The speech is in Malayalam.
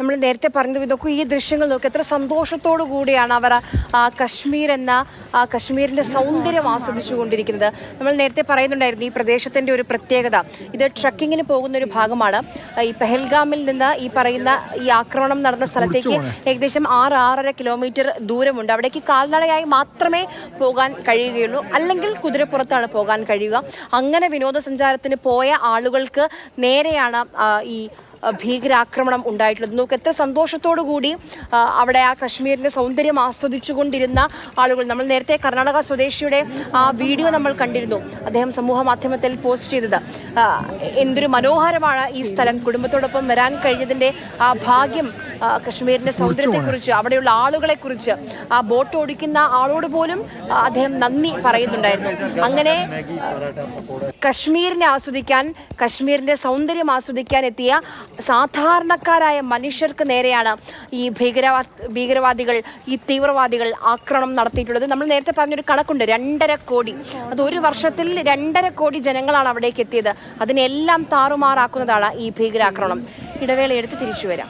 നമ്മൾ നേരത്തെ പറഞ്ഞത് ഇതൊക്കെ ഈ ദൃശ്യങ്ങൾ നോക്കി എത്ര സന്തോഷത്തോടു കൂടിയാണ് അവർ ആ കശ്മീർ എന്ന ആ കശ്മീരിന്റെ സൗന്ദര്യം ആസ്വദിച്ചു കൊണ്ടിരിക്കുന്നത് നമ്മൾ നേരത്തെ പറയുന്നുണ്ടായിരുന്നു ഈ പ്രദേശത്തിന്റെ ഒരു പ്രത്യേകത. ഇത് ട്രക്കിങ്ങിന് പോകുന്ന ഒരു ഭാഗമാണ്. ഈ പെഹൽഗാമിൽ നിന്ന് ഈ പറയുന്ന ഈ ആക്രമണം നടന്ന സ്ഥലത്തേക്ക് ഏകദേശം ആറ് ആറര കിലോമീറ്റർ ദൂരമുണ്ട്. അവിടേക്ക് കാൽനടയായി മാത്രമേ പോകാൻ കഴിയുകയുള്ളൂ. അല്ലെങ്കിൽ കുതിരപ്പുറത്താണ് പോകാൻ കഴിയുക. അങ്ങനെ വിനോദസഞ്ചാരത്തിന് പോയ ആളുകൾക്ക് നേരെയാണ് ഈ ഭീകരാക്രമണം ഉണ്ടായിട്ടുള്ളത്. നോക്ക് എത്ര സന്തോഷത്തോടു കൂടി അവിടെ ആ കശ്മീരിന്റെ സൗന്ദര്യം ആസ്വദിച്ചുകൊണ്ടിരുന്ന ആളുകൾ. നമ്മൾ നേരത്തെ കർണാടക സ്വദേശിയുടെ ആ വീഡിയോ നമ്മൾ കണ്ടിരുന്നു. അദ്ദേഹം സമൂഹ മാധ്യമത്തിൽ പോസ്റ്റ് ചെയ്തത്. എന്തൊരു മനോഹരമാണ് ഈ സ്ഥലം. കുടുംബത്തോടൊപ്പം വരാൻ കഴിഞ്ഞതിന്റെ ആ ഭാഗ്യം കശ്മീരിന്റെ സൗന്ദര്യത്തെക്കുറിച്ച് അവിടെയുള്ള ആളുകളെ കുറിച്ച് ആ ബോട്ട് ഓടിക്കുന്ന ആളോട് പോലും അദ്ദേഹം നന്ദി പറയുന്നുണ്ടായിരുന്നു. അങ്ങനെ കശ്മീരിനെ ആസ്വദിക്കാൻ കശ്മീരിന്റെ സൗന്ദര്യം ആസ്വദിക്കാൻ എത്തിയ സാധാരണക്കാരായ മനുഷ്യർക്ക് നേരെയാണ് ഈ ഭീകരവാ ഭീകരവാദികൾ ഈ തീവ്രവാദികൾ ആക്രമണം നടത്തിയിട്ടുള്ളത്. നമ്മൾ നേരത്തെ പറഞ്ഞൊരു കണക്കുണ്ട് രണ്ടര കോടി. അത് ഒരു വർഷത്തിൽ രണ്ടര കോടി ജനങ്ങളാണ് അവിടേക്ക് എത്തിയത്. അതിനെല്ലാം താറുമാറാക്കുന്നതാണ് ഈ ഭീകരാക്രമണം. ഇടവേള എടുത്ത് തിരിച്ചു വരാം.